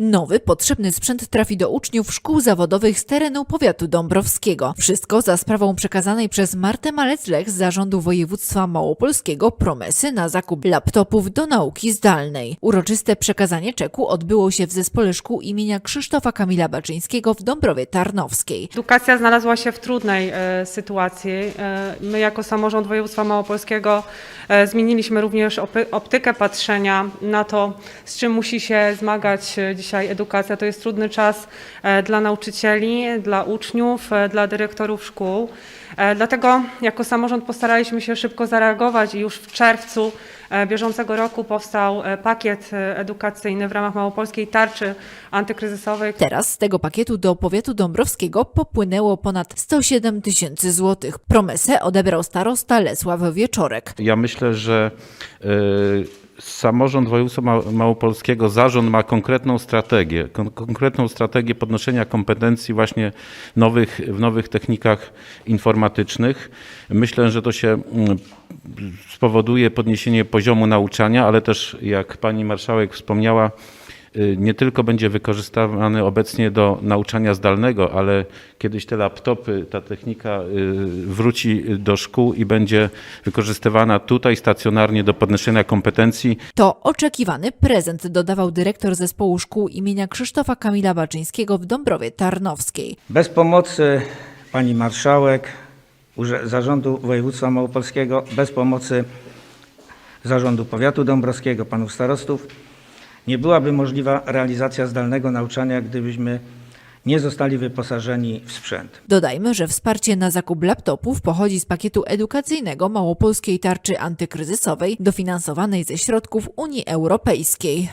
Nowy, potrzebny sprzęt trafi do uczniów szkół zawodowych z terenu powiatu dąbrowskiego. Wszystko za sprawą przekazanej przez Martę Malec-Lech z Zarządu Województwa Małopolskiego promesy na zakup laptopów do nauki zdalnej. Uroczyste przekazanie czeku odbyło się w zespole szkół imienia Krzysztofa Kamila Baczyńskiego w Dąbrowie Tarnowskiej. Edukacja znalazła się w trudnej e, sytuacji. E, my jako samorząd województwa małopolskiego e, zmieniliśmy również optykę patrzenia na to, z czym musi się zmagać e, dzisiaj edukacja. To jest trudny czas e, dla nauczycieli, dla uczniów, e, dla dyrektorów szkół. E, Dlatego jako samorząd postaraliśmy się szybko zareagować i już w czerwcu bieżącego roku powstał pakiet edukacyjny w ramach małopolskiej tarczy antykryzysowej, Teraz z tego pakietu do powiatu dąbrowskiego popłynęło ponad 107 tysięcy złotych. Promesę odebrał starosta Lesław Wieczorek. Ja myślę, że y, samorząd województwa Ma- małopolskiego, zarząd ma konkretną strategię, kon- konkretną strategię podnoszenia kompetencji właśnie nowych, w nowych technikach informatycznych. Myślę, że to się mm, spowoduje podniesienie poziomu nauczania, ale też jak pani marszałek wspomniała, nie tylko będzie wykorzystywany obecnie do nauczania zdalnego, ale kiedyś te laptopy, ta technika y, wróci do szkół i będzie wykorzystywana tutaj stacjonarnie do podnoszenia kompetencji To oczekiwany prezent, dodawał dyrektor zespołu szkół imienia Krzysztofa Kamila Baczyńskiego w Dąbrowie Tarnowskiej. Bez pomocy pani marszałek, Zarządu Województwa Małopolskiego, bez pomocy Zarządu Powiatu Dąbrowskiego, panów starostów, nie byłaby możliwa realizacja zdalnego nauczania, gdybyśmy nie zostali wyposażeni w sprzęt. Dodajmy, że wsparcie na zakup laptopów pochodzi z pakietu edukacyjnego Małopolskiej Tarczy Antykryzysowej, dofinansowanej ze środków Unii Europejskiej.